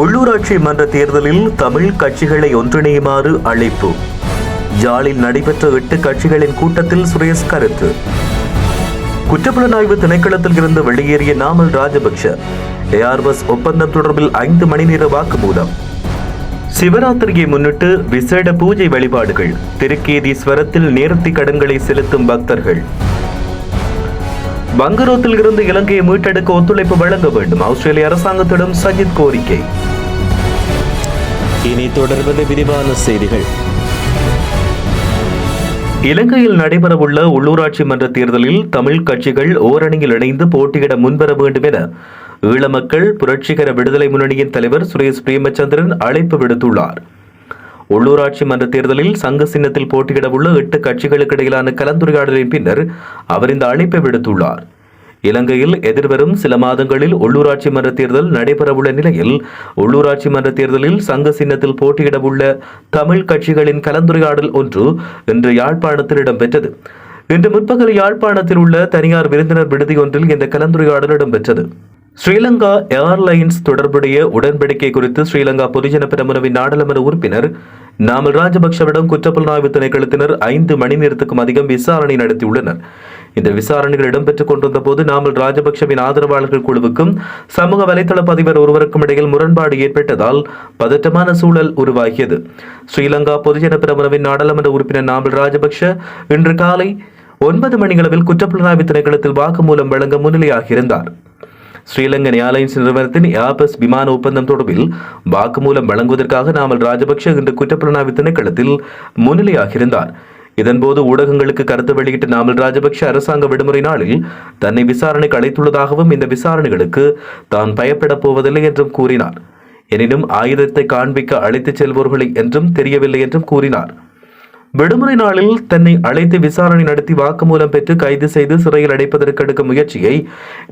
உள்ளூராட்சி மன்ற தேர்தலில் தமிழ் கட்சிகளை ஒன்றிணையுமாறு அழைப்பு. யாழில் நடைபெற்ற எட்டு கட்சிகளின் கூட்டத்தில் சுரேஷ் கருத்து. குற்றப்புலனாய்வு திணைக்களத்தில் இருந்து வெளியேறிய நாமல் ராஜபக்ஷ ஏஆர்பஸ் ஒப்பந்தம் தொடர்பில் ஐந்து மணி நேர வாக்குமூலம். சிவராத்திரியை முன்னிட்டு விசேட பூஜை வழிபாடுகள் திருக்கேதீஸ்வரத்தில் நேர்த்தி கடன்களை செலுத்தும் பக்தர்கள். பங்கரோத்தில் இருந்து இலங்கையை மீட்டெடுக்க ஒத்துழைப்பு வழங்க வேண்டும். ஆஸ்திரேலிய அரசாங்கத்திடம் சஜித் கோரிக்கை. இனி தொடர்வது விரிவான செய்திகள். இலங்கையில் நடைபெறவுள்ள உள்ளூராட்சி மன்ற தேர்தலில் தமிழ் கட்சிகள் ஓரணியில் இணைந்து போட்டியிட முன்வர வேண்டும் என ஈழ மக்கள் புரட்சிகர விடுதலை முன்னணியின் தலைவர் சுரேஷ் பிரேமச்சந்திரன் அழைப்பு விடுத்துள்ளார். உள்ளூராட்சி மன்ற தேர்தலில் சங்க சின்னத்தில் போட்டியிடவுள்ள எட்டு கட்சிகளுக்கு இடையிலான கலந்துரையாடலின் பின்னர் அவர் இந்த அழைப்பை விடுத்துள்ளார். இலங்கையில் எதிர்வரும் சில மாதங்களில் உள்ளூராட்சி மன்ற தேர்தல் நடைபெறவுள்ள நிலையில் உள்ளூராட்சி மன்ற தேர்தலில் சங்க சின்னத்தில் போட்டியிடவுள்ள தமிழ் கட்சிகளின் கலந்துரையாடல் ஒன்று இன்று யாழ்ப்பாணத்தில் இடம்பெற்றது. இன்று முற்பகல் யாழ்ப்பாணத்தில் உள்ள தனியார் விருந்தினர் விடுதி ஒன்றில் இந்த கலந்துரையாடல் இடம்பெற்றது. ஸ்ரீலங்கா ஏர்லைன்ஸ் தொடர்புடைய உடன்படிக்கை குறித்து ஸ்ரீலங்கா பொதுஜன பெரமுனவின் நாடாளுமன்ற உறுப்பினர் நாமல் ராஜபக்ஷவிடம் குற்றப்புலனாய்வு திணைக்களத்தினர் ஐந்து மணி நேரத்துக்கும் அதிகம் விசாரணை நடத்தியுள்ளனர். இந்த விசாரணைகள் இடம்பெற்றுக் கொண்டிருந்த போது நாமல் ராஜபக்ஷவின் ஆதரவாளர்கள் குழுவுக்கும் சமூக வலைதள பதிவர் ஒருவருக்கும் இடையில் முரண்பாடு ஏற்பட்டதால் பதற்றமான சூழல் உருவாகியது. ஸ்ரீலங்கா பொதுஜன பிரமுனவின் நாடாளுமன்ற உறுப்பினர் நாமல் ராஜபக்ஷ இன்று காலை ஒன்பது மணியளவில் குற்றப்புலனாய்வு திணைக்களத்தில் வாக்குமூலம் வழங்க முன்னிலையாகியிருந்தார். ஸ்ரீலங்கன் ஏர்லைன்ஸ் நிறுவனத்தின் ஏர்பஸ் விமான ஒப்பந்தம் தொடர்பில் வாக்குமூலம் வழங்குவதற்காக நாமல் ராஜபக்ஷ இன்று குற்றப்புலனாய்வு திணைக்களத்தில் முன்னிலையாகியிருந்தார். இதன்போது ஊடகங்களுக்கு கருத்து வெளியிட்ட நாமல் ராஜபக்ஷ அரசாங்க விடுமுறை நாளில் தன்னை விசாரணைக்கு அழைத்துள்ளதாகவும் இந்த விசாரணைகளுக்கு தான் பயப்படப் போவதில்லை என்றும் கூறினார். எனினும் ஆயுதத்தை காண்பிக்க அழைத்துச் செல்பவர்களை என்றும் தெரியவில்லை என்றும் கூறினார். விடுமுறை நாளில் தன்னை அழைத்து விசாரணை நடத்தி வாக்குமூலம் பெற்று கைது செய்து சிறையில் அடைப்பதற்கு எடுக்கும் முயற்சியை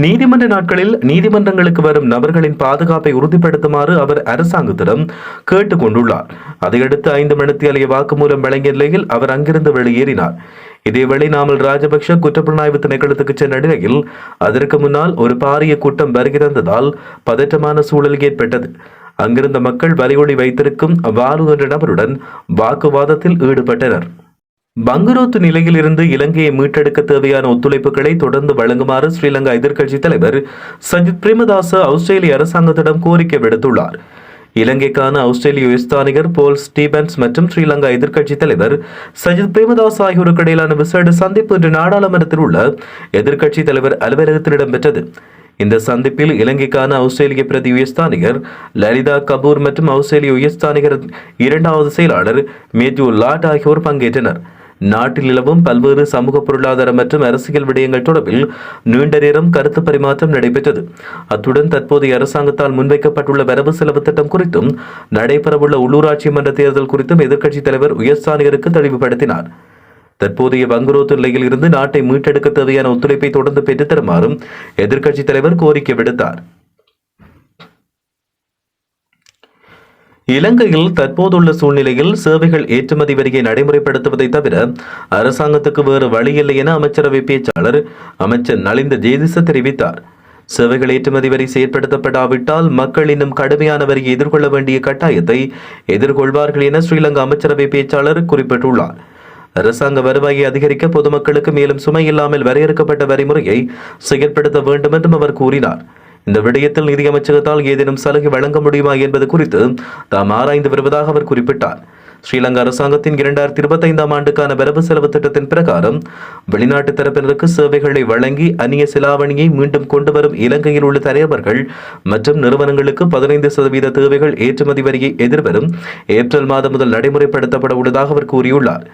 நீதிமன்ற நாட்களில் நீதிமன்றங்களுக்கு வரும் நபர்களின் பாதுகாப்பை உறுதிப்படுத்துமாறு அவர் அரசாங்கத்திடம் கேட்டுக் கொண்டுள்ளார் அதையடுத்து ஐந்து மணித்தியாலிய வாக்குமூலம் வழங்கிய நிலையில் அவர் அங்கிருந்து வெளியேறினார். இதேவேளை நாமல் ராஜபக்ஷ குற்றப்புலனாய்வு திணைக்களத்துக்கு சென்ற நிலையில் அதற்கு முன்னால் ஒரு பாரிய கூட்டம் வருகிறந்ததால் பதற்றமான சூழல் ஏற்பட்டது. அங்கிருந்த மக்கள் வலியொலி வைத்திருக்கும் வாலு என்ற நபருடன் வாக்குவாதத்தில் ஈடுபட்டனர். பங்குரோத்து நிலையில் இருந்து இலங்கையை மீட்டெடுக்க தேவையான ஒத்துழைப்புகளை தொடர்ந்து வழங்குமாறு ஸ்ரீலங்கா எதிர்க்கட்சி தலைவர் சஜித் பிரேமதாச ஆஸ்திரேலிய அரசாங்கத்திடம் கோரிக்கை விடுத்துள்ளார். இலங்கைக்கான ஆஸ்திரேலிய உயர்ஸ்தானிகர் போல் ஸ்டீபன்ஸ் மற்றும் ஸ்ரீலங்கா எதிர்க்கட்சி தலைவர் சஜித் பிரேமதாஸ் ஆகியோருக்கு இடையிலான விசேட சந்திப்பு இன்று நாடாளுமன்றத்தில் உள்ள எதிர்க்கட்சி தலைவர் அலுவலகத்தில் இடம்பெற்றது. இந்த சந்திப்பில் இலங்கைக்கான ஆஸ்திரேலிய பிரதி உயர்ஸ்தானிகர் லலிதா கபூர் மற்றும் ஆஸ்திரேலிய உயர்ஸ்தானிகர் இரண்டாவது செயலாளர் மேத்யூ லாட் ஆகியோர் பங்கேற்றனர். நாட்டில் நிலவும் பல்வேறு சமூக பொருளாதார மற்றும் அரசியல் விடயங்கள் தொடர்பில் நீண்ட நேரம் கருத்து பரிமாற்றம் நடைபெற்றது. அத்துடன் தற்போதைய அரசாங்கத்தால் முன்வைக்கப்பட்டுள்ள வரவு செலவு திட்டம் குறித்தும் நடைபெறவுள்ள உள்ளூராட்சி மன்ற தேர்தல் குறித்தும் எதிர்க்கட்சித் தலைவர் உயர்ஸ்தானிகருக்கு தெளிவுபடுத்தினார். தற்போதைய வங்குரோத்து நிலையில் இருந்து நாட்டை மீட்டெடுக்க தேவையான ஒத்துழைப்பை தொடர்ந்து பெற்றுத்தருமாறும் எதிர்க்கட்சித் தலைவர் கோரிக்கை விடுத்தார். இலங்கையில் தற்போதுள்ள சூழ்நிலையில் சேவைகள் ஏற்றுமதி வரியை நடைமுறைப்படுத்துவதை தவிர அரசாங்கத்துக்கு வேறு வழியில்லை என அமைச்சரவை பேச்சாளர் அமைச்சர் நலிந்த ஜேதிச தெரிவித்தார். சேவைகள் ஏற்றுமதி வரி செயற்படுத்தப்படாவிட்டால் மக்கள் இன்னும் கடுமையான வரியை எதிர்கொள்ள வேண்டிய கட்டாயத்தை எதிர்கொள்வார்கள் என ஸ்ரீலங்கா அமைச்சரவை பேச்சாளர் குறிப்பிட்டுள்ளார். அரசாங்க வருவாயை அதிகரிக்க பொதுமக்களுக்கு மேலும் சுமை இல்லாமல் வரையறுக்கப்பட்ட வரிமுறையை செயல்படுத்த வேண்டும் என்றும் அவர் கூறினார். இந்த விடயத்தில் நிதியமைச்சகத்தால் ஏதேனும் சலுகை வழங்க முடியுமா என்பது குறித்து தாம் ஆராய்ந்து வருவதாக அவர் குறிப்பிட்டார். ஸ்ரீலங்கா அரசாங்கத்தின் இரண்டாயிரத்தி இருபத்தைந்தாம் ஆண்டுக்கான வரவு செலவு திட்டத்தின் பிரகாரம் வெளிநாட்டு தரப்பினருக்கு சேவைகளை வழங்கி அந்நிய செலாவணியை மீண்டும் கொண்டு வரும் இலங்கையில் உள்ள தலைவர்கள் மற்றும் நிறுவனங்களுக்கு பதினைந்து சதவீத தேவைகள் ஏற்றுமதி வரியை எதிர்வரும் ஏப்ரல் மாதம் முதல் நடைமுறைப்படுத்தப்பட உள்ளதாக அவர் கூறியுள்ளார்.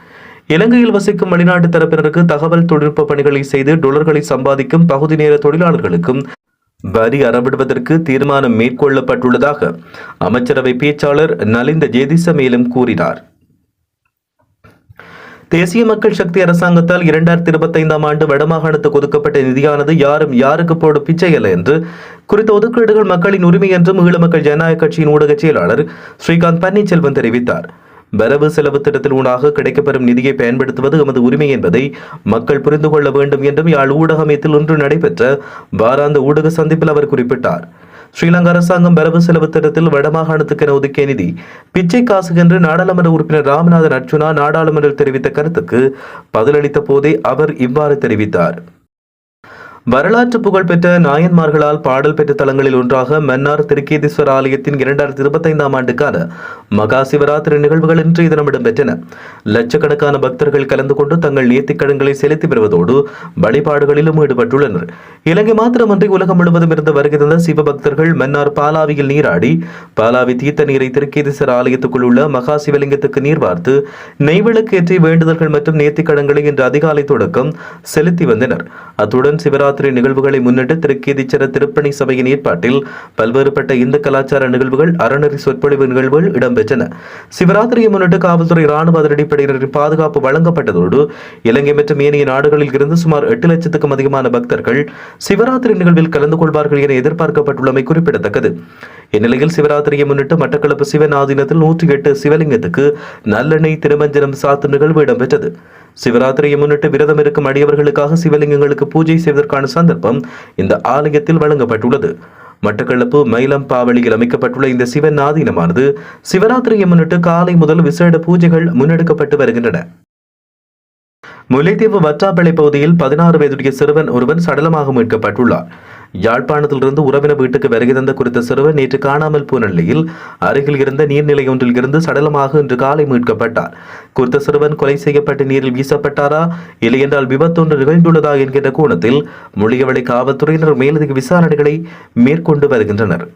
இலங்கையில் வசிக்கும் வெளிநாட்டு தரப்பினருக்கு தகவல் தொழில்நுட்ப பணிகளை செய்து டொலர்களை சம்பாதிக்கும் பகுதி நேர தொழிலாளர்களுக்கும் வரி அறவிடுவதற்கு தீர்மானம் மேற்கொள்ளப்பட்டுள்ளதாக அமைச்சரவை பேச்சாளர் நலிந்த ஜெதிச மேலும் கூறினார். தேசிய மக்கள் சக்தி அரசாங்கத்தால் இரண்டாயிரத்தி இருபத்தைந்தாம் ஆண்டு வடமாகாணத்துக்கு ஒதுக்கப்பட்ட நிதியானது யாரும் யாருக்கு போடும் பிச்சை அல்ல என்று குறித்த ஒதுக்கீடுகள் மக்களின் உரிமை என்றும் ஈழ மக்கள் ஜனநாயக கட்சியின் ஊடக செயலாளர் ஸ்ரீகாந்த் பன்னீர்செல்வம் தெரிவித்தார். வரவு செலவு திட்டத்தின் ஊடாக கிடைக்கப்பெறும் நிதியை பயன்படுத்துவது எமது உரிமை என்பதை மக்கள் புரிந்து கொள்ள வேண்டும் என்றும் யாழ் ஊடக அமையத்தில் ஒன்று நடைபெற்ற வாராந்த ஊடக சந்திப்பில் அவர் குறிப்பிட்டார். ஸ்ரீலங்கா அரசாங்கம் வரவு செலவு திட்டத்தில் வடமாகாணத்துக்கென ஒதுக்கிய நிதி பிச்சை காசு என்று நாடாளுமன்ற உறுப்பினர் ராமநாதன் அர்ஜுனா நாடாளுமன்றில் தெரிவித்த கருத்துக்கு பதிலளித்த போதே அவர் இவ்வாறு தெரிவித்தார். வரலாற்று புகழ்பெற்ற நாயன்மார்களால் பாடல் பெற்ற தலங்களில் ஒன்றாக மன்னார் திருக்கேதீஸ்வர ஆலயத்தின் இரண்டாயிரத்தி இருபத்தைந்தாம் ஆண்டுக்கான மகா சிவராத்திரி நிகழ்வுகள் இன்று இதனம் இடம்பெற்றன. லட்சக்கணக்கான பக்தர்கள் கலந்து கொண்டு தங்கள் நேர்த்திக்கடன்களை செலுத்தி வருவதோடு வழிபாடுகளிலும் ஈடுபட்டுள்ளனர். இலங்கை மாத்திரமன்றி உலகம் முழுவதும் இருந்து வருகை தந்த சிவபக்தர்கள் மன்னார் பாலாவியில் நீராடி பாலாவி தீர்த்த நீரை திருக்கேதீஸ்வர ஆலயத்துக்குள் உள்ள மகா சிவலிங்கத்துக்கு நீர் வார்த்து நெய்விளக்கு ஏற்றி வேண்டுதல்கள் மற்றும் நேர்த்திக்கடன்களை இன்று அதிகாலை தொடக்கம் செலுத்தி வந்தனர். அத்துடன் சிவராத்திரி நவராத்திரி நிகழ்வுகளை முன்னிட்டு திருக்கேதீச்சர திருப்பணி சபையின் ஏற்பாட்டில் பல்வேறுபட்ட இந்து கலாச்சார நிகழ்வுகள் அறநெறி சொற்பொழிவு நிகழ்வுகள் இடம்பெற்றன. சிவராத்திரியை முன்னிட்டு காவல்துறை ராணுவ அதிரடிப்படையினரின் பாதுகாப்பு வழங்கப்பட்டதோடு இலங்கை மற்றும் ஏனைய நாடுகளில் இருந்து சுமார் எட்டு லட்சத்துக்கும் அதிகமான பக்தர்கள் சிவராத்திரி நிகழ்வில் கலந்து கொள்வார்கள் என எதிர்பார்க்கப்பட்டுள்ளமை குறிப்பிடத்தக்கது. இந்நிலையில் சிவராத்திரியை முன்னிட்டு மட்டக்களப்பு சிவன் ஆதீனத்தில் நூற்றி எட்டு சிவலிங்கத்துக்கு நல்லெண்ணெய் திருமஞ்சனம் சாத்து நிகழ்வு இடம்பெற்றது. சிவராத்திரியை முன்னிட்டு விரதம் இருக்கும் அடியவர்களுக்காக சிவலிங்கங்களுக்கு பூஜை செய்வதற்கான சந்தர்ப்பம் இந்த ஆலயத்தில் வழங்கப்பட்டுள்ளது. மட்டக்களப்பு மயிலம் பாவளியில் அமைக்கப்பட்டுள்ள இந்த சிவன் ஆதீனமானது சிவராத்திரியை முன்னிட்டு காலை முதல் விசேட பூஜைகள் முன்னெடுக்கப்பட்டு வருகின்றன. முல்லைத்தீவு வற்றாப்பளை பகுதியில் பதினாறு வயதுடைய சிறுவன் ஒருவன் சடலமாக மீட்கப்பட்டுள்ளார். யாழ்ப்பாணத்திலிருந்து உறவினர் வீட்டுக்கு வருகை தந்த குறித்த சிறுவன் நேற்று காணாமல் போன நிலையில் அருகில் இருந்த நீர்நிலை ஒன்றில் இருந்து சடலமாக இன்று காலை மீட்கப்பட்டார். குறித்த சிறுவன் கொலை செய்யப்பட்டு நீரில் வீசப்பட்டாரா? இல்லையென்றால் விபத்தொன்று நிகழ்ந்துள்ளதா என்கின்ற கோணத்தில் மொழியவளை காவல்துறையினர் மேலதிக விசாரணைகளை மேற்கொண்டு வருகின்றனர்.